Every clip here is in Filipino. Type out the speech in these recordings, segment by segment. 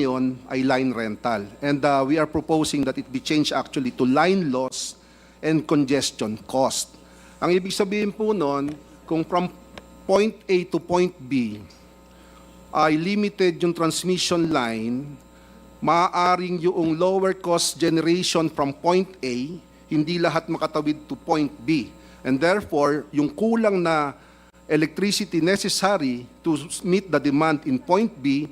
ngayon ay line rental. And uh, we are proposing that it be changed actually to line loss and congestion cost. Ang ibig sabihin po nun, kung from point A to point B ay limited yung transmission line, maaaring yung lower cost generation from point A, hindi lahat makatawid to point B. And therefore, yung kulang na electricity necessary to meet the demand in point B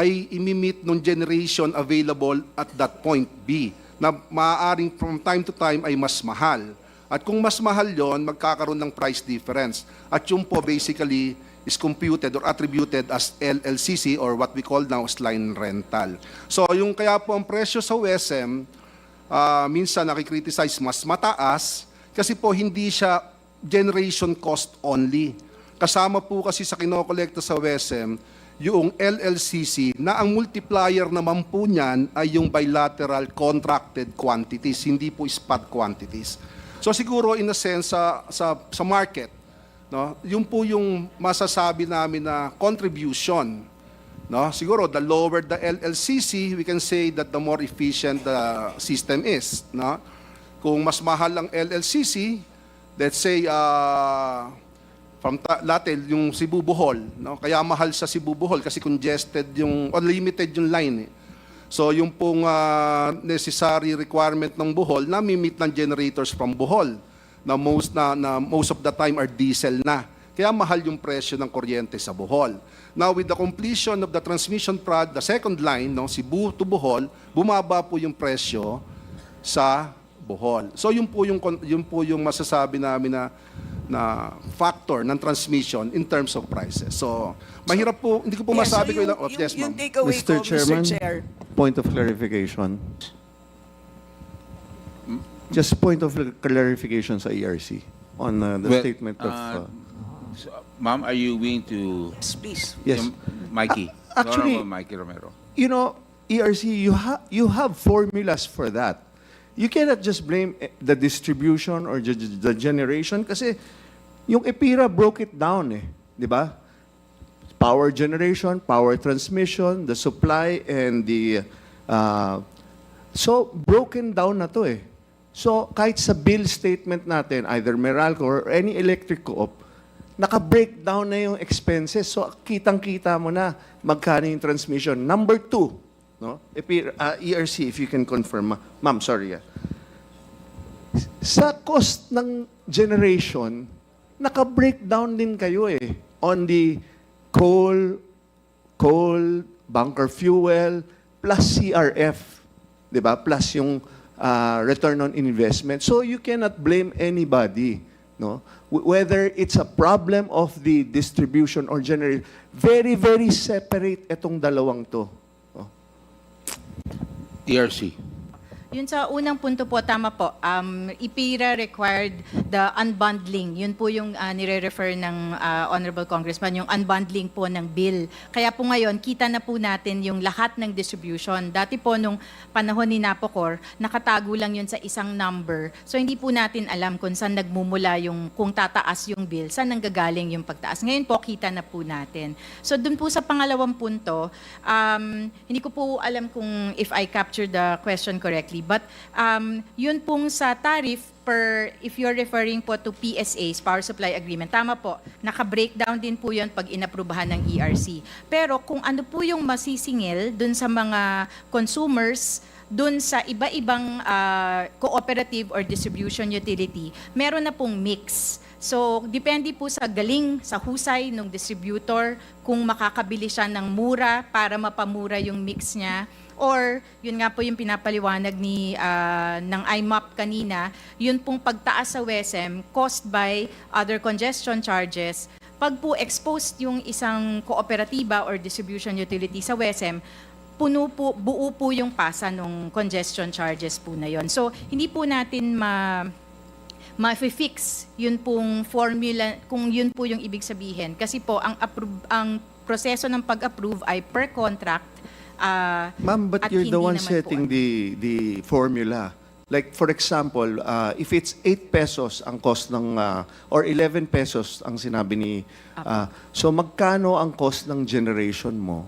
ay imimit ng generation available at that point B na maaaring from time to time ay mas mahal. At kung mas mahal yon, magkakaroon ng price difference. At yung po basically is computed or attributed as LLCC or what we call now as line rental. So yung kaya po ang presyo sa WSM, ah, minsan nakikriticize mas mataas kasi po hindi siya generation cost only. Kasama po kasi sa kinokolekta sa WSM yung LLCC na ang multiplier naman po niyan ay yung bilateral contracted quantities, hindi po spot quantities. So siguro in a sense sa sa, sa market, no, yun po yung masasabi namin na contribution No? Siguro, the lower the LLCC, we can say that the more efficient the system is. No? Kung mas mahal ang LLCC, let's say, uh, from latil, yung Cebu Bohol, no? kaya mahal sa Cebu Bohol kasi congested yung, or limited yung line. Eh. So yung pong uh, necessary requirement ng Bohol, nami-meet ng generators from Bohol na most, na, na most of the time are diesel na. Kaya mahal yung presyo ng kuryente sa Bohol. Now, with the completion of the transmission prod, the second line, no, Cebu to Bohol, bumaba po yung presyo sa Bohol. So, yun po yung, yun po yung masasabi namin na, na factor ng transmission in terms of prices. So, mahirap po, hindi ko po Yeah, masabi so ko yung, ilang, oh, yung, yes, yung ma'am. takeaway Mr. ko, Chairman, Mr. Chair, point of clarification. Just point of clarification sa ERC on uh, the Well, statement of... uh, uh, So, Ma'am, are you willing to... yes, please. Yes. Yung Mikey. A- actually- Honorable Mikey Romero. you know, ERC, you, ha- you have formulas for that. You cannot just blame eh, the distribution or the generation kasi yung EPIRA broke it down eh. Di ba? Power generation, power transmission, the supply, and the... uh, so, broken down na to eh. So, kahit sa bill statement natin, either Meralco or any electric co-op, naka-breakdown na yung expenses. So, kitang-kita mo na magkano yung transmission. Number two, no? Epi- uh, ERC, if you can confirm. Ma- Ma'am, sorry. ah. Sa cost ng generation, naka-breakdown din kayo eh. On the coal, coal, bunker fuel, plus CRF. 'di ba? Plus yung ah, return on investment. So you cannot blame anybody, no? Wh- Whether it's a problem of the distribution or generation, very very separate itong dalawang to. Oh. TRC. Yun sa unang punto po, tama po. Um, IPIRA required the unbundling. Yun po yung uh, nire-refer ng ah, Honorable Congressman, yung unbundling po ng bill. Kaya po ngayon, kita na po natin yung lahat ng distribution. Dati po nung panahon ni Napocor, nakatago lang yun sa isang number. So hindi po natin alam kung saan nagmumula yung, kung tataas yung bill, saan nanggagaling yung pagtaas. Ngayon po, kita na po natin. So dun po sa pangalawang punto, um, hindi ko po alam kung if I captured the question correctly, but um, yun pong sa tariff per, if you're referring po to PSAs, Power Supply Agreement, tama po, naka-breakdown din po yun pag inaprubahan ng ERC. Pero kung ano po yung masisingil dun sa mga consumers, dun sa iba-ibang ah, cooperative or distribution utility, meron na pong mix. So, depende po sa galing, sa husay ng distributor, kung makakabili siya ng mura para mapamura yung mix niya. Or, yun nga po yung pinapaliwanag ni, ah, ng IMAP kanina, yun pong pagtaas sa WESM caused by other congestion charges. Pag po exposed yung isang kooperatiba or distribution utility sa WESM, puno po, buo po yung pasa ng congestion charges po na yon. So, hindi po natin ma ma-fix yun pong formula, kung yun po yung ibig sabihin. Kasi po, ang, approve, ang proseso ng pag-approve ay per contract. Ah, Ma'am, but at you're the hindi one naman po setting ano. the the formula. Like for example, uh, if it's 8 pesos ang cost ng uh, or 11 pesos ang sinabi ni uh, so magkano ang cost ng generation mo,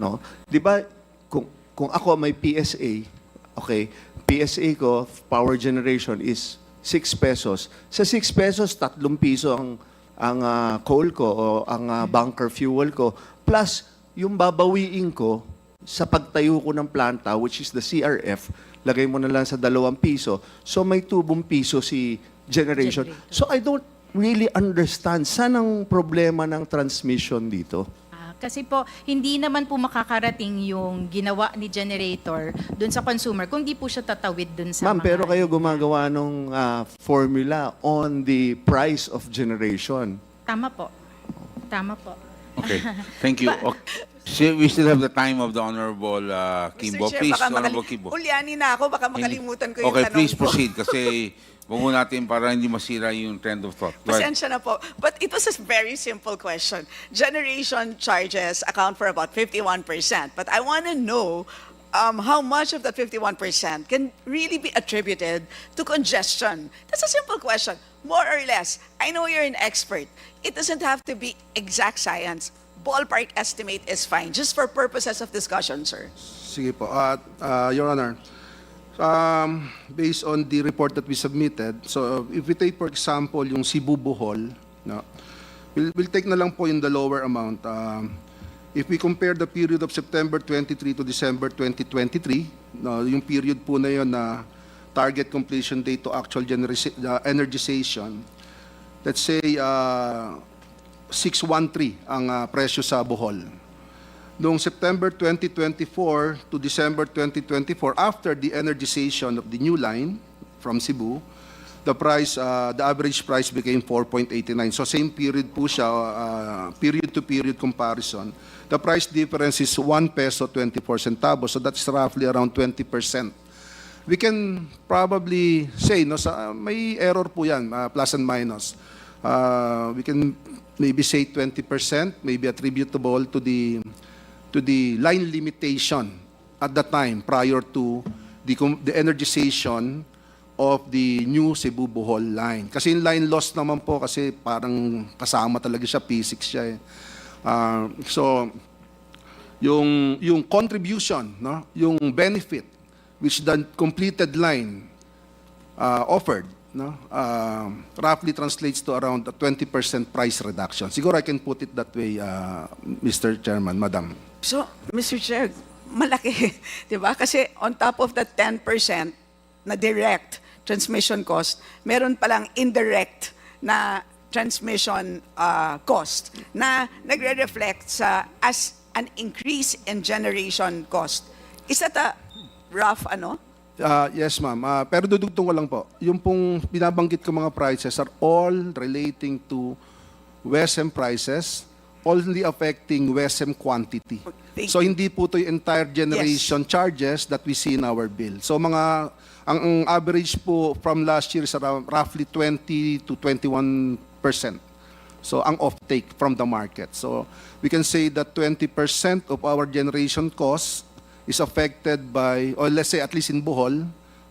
no? 'Di ba kung kung ako may PSA, okay, PSA ko, power generation is 6 pesos. Sa 6 pesos, 3 piso ang ang ah, coal ko o ang ah, bunker fuel ko plus yung babawiin ko sa pagtayo ko ng planta which is the CRF lagay mo na lang sa dalawang piso so may tubong piso si generation Generator. so I don't really understand saan ang problema ng transmission dito Ah, kasi po, hindi naman po makakarating yung ginawa ni generator dun sa consumer kung di po siya tatawid dun sa Ma'am, mga- pero kayo gumagawa ng formula on the price of generation. Tama po. Tama po. Okay, thank you. Okay. So, we still have the time of the Honorable uh, Kimbo. Chair, Please, baka Honorable makali- Kimbo. Ulyanin na ako, baka makalimutan ko yung Okay, tanong please ko. proceed kasi wag mo natin para hindi masira yung trend of thought. Go ahead. Pasensya na po. But it was a very simple question. Generation charges account for about 51%. But I want to know um, how much of that 51% can really be attributed to congestion. That's a simple question. More or less. I know you're an expert. It doesn't have to be exact science. Ballpark estimate is fine, just for purposes of discussion, sir. Sige po. At, uh, Your Honor, um, based on the report that we submitted, so if we take, for example, yung Cebu Bohol, no, we'll, we'll take na lang po in the lower amount. Um, if we compare the period of September 23 to December 2023, no, yung period po na yun na target completion date to actual uh, energization, let's say uh, 613 ang uh, presyo sa Bohol. Noong September 2024 to December 2024, after the energization of the new line from Cebu, the price, uh, the average price became 4.89. So same period po siya, uh, period-to-period comparison. The price difference is 1 peso 24 centavos, so that's roughly around 20%. We can probably say, no, sa, may error po yan, uh, plus and minus. Uh, we can maybe say 20%, maybe attributable to the to the line limitation at the time prior to the, the energization of the new Cebu Bohol line. Kasi yung line loss naman po kasi parang kasama talaga siya, P6 siya eh. Ah, so, yung, yung contribution, no? yung benefit which the completed line uh, offered, no? uh, roughly translates to around a 20% price reduction. Siguro I can put it that way, uh, Mr. Chairman, Madam. So, Mr. Chair, malaki, di ba? Kasi on top of the 10% na direct transmission cost, meron palang indirect na transmission uh, cost na nagre-reflect sa as an increase in generation cost. Is that a rough ano? Uh, yes, ma'am. Uh, pero dudugtong ko lang po. Yung pong binabanggit ko mga prices are all relating to WSM prices, only affecting WSM quantity. Thank So hindi po to yung entire generation charges that we see in our bill. So mga ang, ang average po from last year is around roughly 20 to 21 percent. So ang offtake from the market. So we can say that 20% of our generation cost is affected by, or let's say at least in Bohol,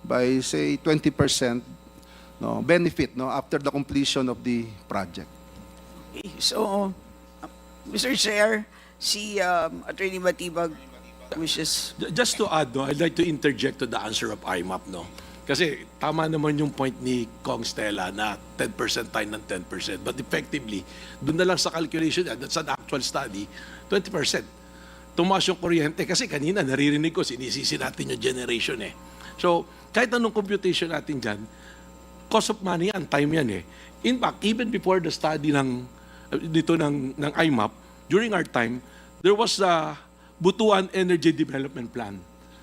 by say 20% no, benefit no, after the completion of the project. Okay, So, Mr. Chair, si um, Attorney Batibag wishes Ju- Just to add, no, I'd like to interject to the answer of IMAP, no? Kasi tama naman yung point ni Kong Stella na 10% tayo ng 10%. But effectively, doon na lang sa calculation, that's an actual study, 20%. Tumaas yung kuryente kasi kanina naririnig ko, sinisisi natin yung generation eh. So, kahit anong computation natin dyan, cost of money yan, time yan eh. In fact, even before the study ng dito ng ng IMAP, during our time, there was a Butuan Energy Development Plan.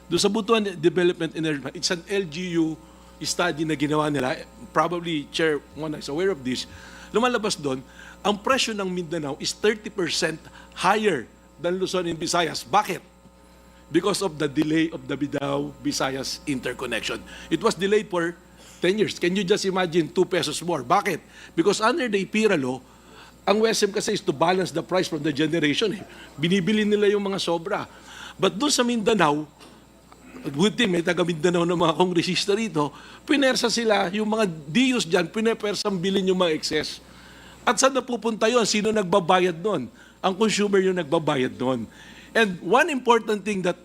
Doon sa Butuan Development Energy Plan, it's an LGU study na ginawa nila. Probably Chair Mona is aware of this. Lumalabas doon, ang presyo ng Mindanao is 30% higher than Luzon and Visayas. Bakit? because of the delay of the Bidao-Visayas interconnection. It was delayed for 10 years. Can you just imagine 2 pesos more? Bakit? Because under the IPIRA law, ang WSM kasi is to balance the price from the generation. Eh. Binibili nila yung mga sobra. But doon sa Mindanao, good thing, may taga Mindanao ng mga kongresista rito, pinersa sila, yung mga DIUs dyan, pinepersang bilhin yung mga excess. At saan napupunta yon? Sino nagbabayad nun? Ang consumer yung nagbabayad nun. And one important thing that